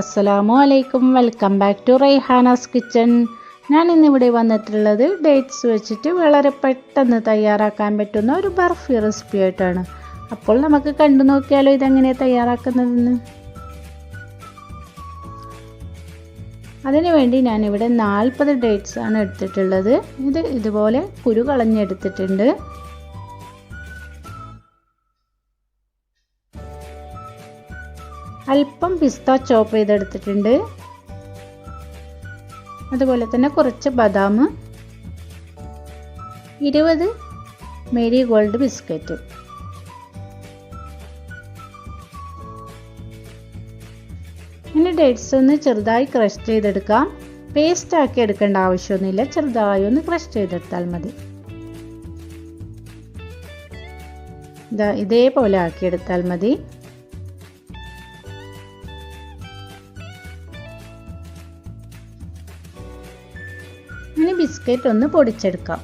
അസ്സലാമു അലൈക്കും welcome back to Raihana's kitchen ഞാൻ ഇന്നിവിടെ വന്നിട്ടുള്ളത് ഡേറ്റ്സ് വെച്ചിട്ട് വളരെ പെട്ടെന്ന് തയ്യാറാക്കാൻ പറ്റുന്ന ഒരു ബർഫി റെസിപ്പി ആയിട്ടാണ്. അപ്പോൾ നമുക്ക് കണ്ടു നോക്കിയാലോ ഇതെങ്ങനെ തയ്യാറാക്കുന്നതെന്ന്. അതിനുവേണ്ടി ഞാനിവിടെ നാൽപ്പത് ഡേറ്റ്സ് ആണ് എടുത്തിട്ടുള്ളത്. ഇത് ഇതുപോലെ കുരു കളഞ്ഞെടുത്തിട്ടുണ്ട്. അല്പം പിസ്ത ചോപ്പ് ചെയ്തെടുത്തിട്ടുണ്ട്. അതുപോലെ തന്നെ കുറച്ച് ബദാം. ഇരുപത് മേരി ഗോൾഡ് ബിസ്ക്കറ്റ് ഇനി ഡേറ്റ്സ് ഒന്ന് ചെറുതായി ക്രഷ് ചെയ്തെടുക്കാം. പേസ്റ്റ് ആക്കി എടുക്കേണ്ട ആവശ്യമൊന്നുമില്ല. ചെറുതായി ഒന്ന് ക്രഷ് ചെയ്തെടുത്താൽ മതി. ഇതാ ഇതേപോലെ ആക്കിയെടുത്താൽ മതി. ഇനി ബിസ്ക്കറ്റ് ഒന്ന് പൊടിച്ചെടുക്കാം.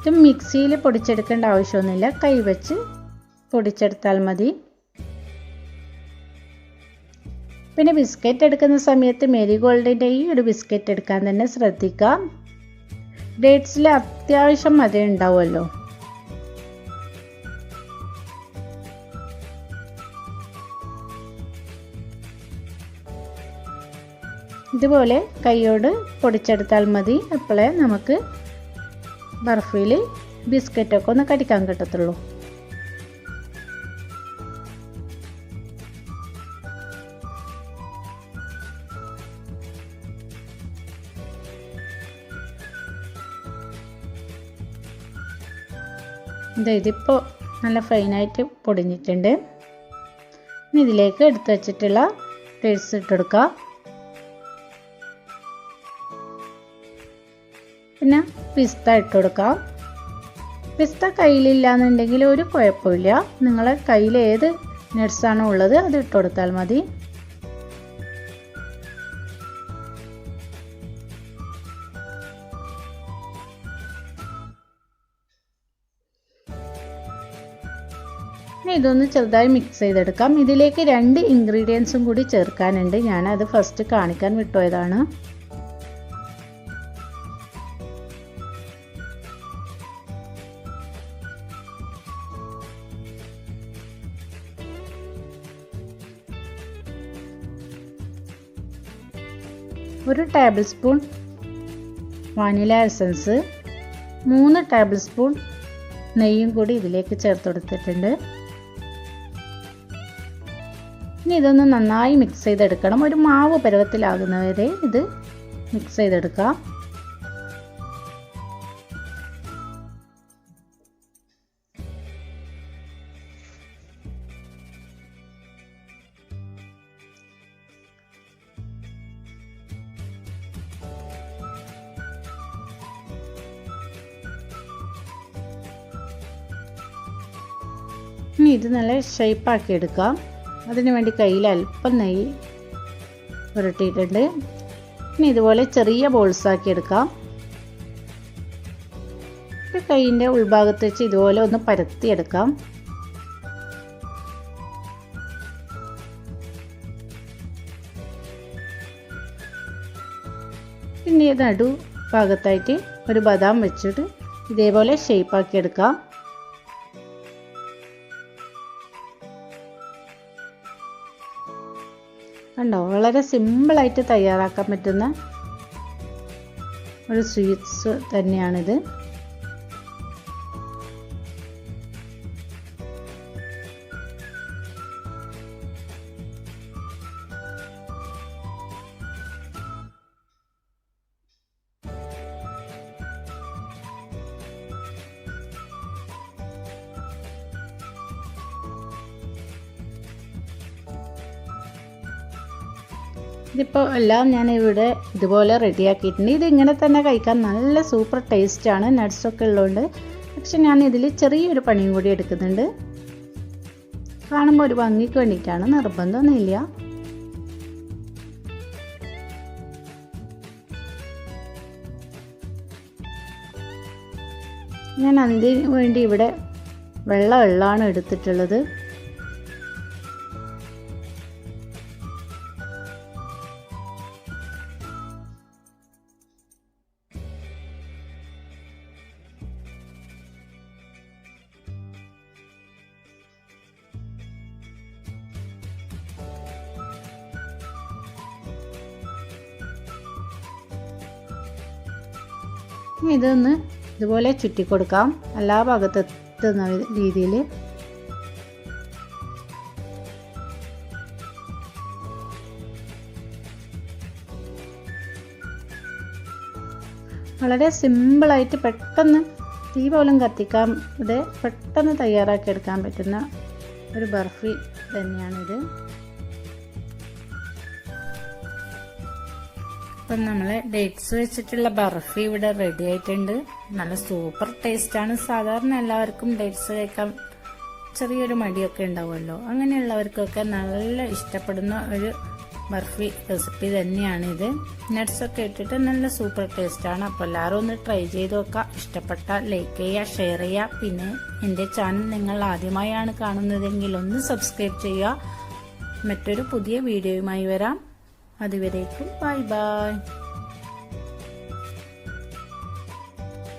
ഇത് മിക്സിയിൽ പൊടിച്ചെടുക്കേണ്ട ആവശ്യമൊന്നുമില്ല. കൈവച്ച് പൊടിച്ചെടുത്താൽ മതി. പിന്നെ ബിസ്ക്കറ്റ് എടുക്കുന്ന സമയത്ത് മെരിഗോൾഡിന്റെ ഈ ഒരു ബിസ്ക്കറ്റ് എടുക്കാൻ തന്നെ ശ്രദ്ധിക്കാം. ഡേറ്റ്സിൽ അത്യാവശ്യം മതി ഉണ്ടാവുമല്ലോ. ഇതുപോലെ കൈയോട് പൊടിച്ചെടുത്താൽ മതി. അപ്പോഴേ നമുക്ക് ബർഫിയിൽ ബിസ്ക്കറ്റൊക്കെ ഒന്ന് കടിക്കാൻ കിട്ടത്തുള്ളൂ. ഇത് ഇതിപ്പോൾ നല്ല ഫൈനായിട്ട് പൊടിഞ്ഞിട്ടുണ്ട്. ഇതിലേക്ക് എടുത്തു വച്ചിട്ടുള്ള ഡേറ്റ്സ് ഇട്ടെടുക്കാം പിന്നെ പിസ്ത ഇട്ട് കൊടുക്കാം. പിസ്ത കയ്യിലില്ലാന്നുണ്ടെങ്കിൽ ഒരു കുഴപ്പമില്ല. നിങ്ങളെ കയ്യിൽ ഏത് ആണോ ഉള്ളത് അത് ഇട്ട് കൊടുത്താൽ മതി. ഇതൊന്ന് ചെറുതായി മിക്സ് ചെയ്തെടുക്കാം. ഇതിലേക്ക് രണ്ട് ഇൻഗ്രീഡിയൻസും കൂടി ചേർക്കാനുണ്ട്. ഞാൻ അത് ഫസ്റ്റ് കാണിക്കാൻ വിട്ടുപോയതാണ്. ഒരു ടേബിൾ സ്പൂൺ വാനില എസൻസ് മൂന്ന് ടേബിൾ സ്പൂൺ നെയ്യും കൂടി ഇതിലേക്ക് ചേർത്ത് കൊടുത്തിട്ടുണ്ട്. ഇനി ഇതൊന്ന് നന്നായി മിക്സ് ചെയ്തെടുക്കണം. ഒരു മാവ് പരുവത്തിലാകുന്നവരെ ഇത് മിക്സ് ചെയ്തെടുക്കാം. ഇനി ഇത് നല്ല ഷേപ്പാക്കി എടുക്കാം. അതിന് വേണ്ടി കയ്യിൽ അല്പം നെയ്യ് പുരട്ടിയിട്ടുണ്ട്. ഇനി ഇതുപോലെ ചെറിയ ബോൾസ് ആക്കി എടുക്കാം. കൈയിന്റെ ഉൾഭാഗത്ത് വെച്ച് ഇതുപോലെ ഒന്ന് പരത്തിയെടുക്കാം പിന്നെ നടു ഭാഗത്തായിട്ട് ഒരു ബദാം വെച്ചിട്ട് ഇതേപോലെ ഷേപ്പാക്കി എടുക്കാം. കണ്ടോ? വളരെ സിമ്പിളായിട്ട് തയ്യാറാക്കാൻ പറ്റുന്ന ഒരു സ്വീറ്റ്സ് തന്നെയാണിത്. ഇതിപ്പോൾ എല്ലാം ഞാൻ ഇവിടെ ഇതുപോലെ റെഡിയാക്കിയിട്ടുണ്ട്. ഇത് ഇങ്ങനെ തന്നെ കഴിക്കാൻ നല്ല സൂപ്പർ ടേസ്റ്റാണ്. നട്ട്സൊക്കെ ഉള്ളതുകൊണ്ട് പക്ഷെ ഞാൻ ഇതിൽ ചെറിയൊരു പണിയും കൂടി എടുക്കുന്നുണ്ട്. കാണുമ്പോൾ ഒരു ഭംഗിക്ക് വേണ്ടിയിട്ടാണ്. നിർബന്ധമൊന്നുമില്ല. ഞാൻ അതിന് വേണ്ടി ഇവിടെ വെള്ള വെള്ളമാണ് എടുത്തിട്ടുള്ളത്. ഇതൊന്ന് ഇതുപോലെ ചുറ്റി കൊടുക്കാം എല്ലാ ഭാഗത്തെത്തുന്ന രീതിയിൽ വളരെ സിമ്പിളായിട്ട് പെട്ടെന്ന് തീ പോലും കത്തിക്കാൻ ഇത് പെട്ടെന്ന് തയ്യാറാക്കി എടുക്കാൻ പറ്റുന്ന ഒരു ബർഫി തന്നെയാണിത്. അപ്പം നമ്മൾ ഡേറ്റ്സ് വെച്ചിട്ടുള്ള ബർഫി ഇവിടെ റെഡി ആയിട്ടുണ്ട്. നല്ല സൂപ്പർ ടേസ്റ്റാണ് സാധാരണ എല്ലാവർക്കും ഡേറ്റ്സ് കഴിക്കാൻ ചെറിയൊരു മടിയൊക്കെ ഉണ്ടാവുമല്ലോ. അങ്ങനെയുള്ളവർക്കൊക്കെ നല്ല ഇഷ്ടപ്പെടുന്ന ഒരു ബർഫി റെസിപ്പി തന്നെയാണിത് നട്ട്സൊക്കെ ഇട്ടിട്ട് നല്ല സൂപ്പർ ടേസ്റ്റാണ് അപ്പോൾ എല്ലാവരും ഒന്ന് ട്രൈ ചെയ്ത് നോക്കുക. ഇഷ്ടപ്പെട്ട ലൈക്ക് ചെയ്യുക ഷെയർ ചെയ്യുക. പിന്നെ എന്റെ ചാനൽ നിങ്ങൾ ആദ്യമായാണ് കാണുന്നതെങ്കിൽ ഒന്ന് സബ്സ്ക്രൈബ് ചെയ്യുക. മറ്റൊരു പുതിയ വീഡിയോയുമായി വരാം. അതുവരേക്കും ബൈ ബൈ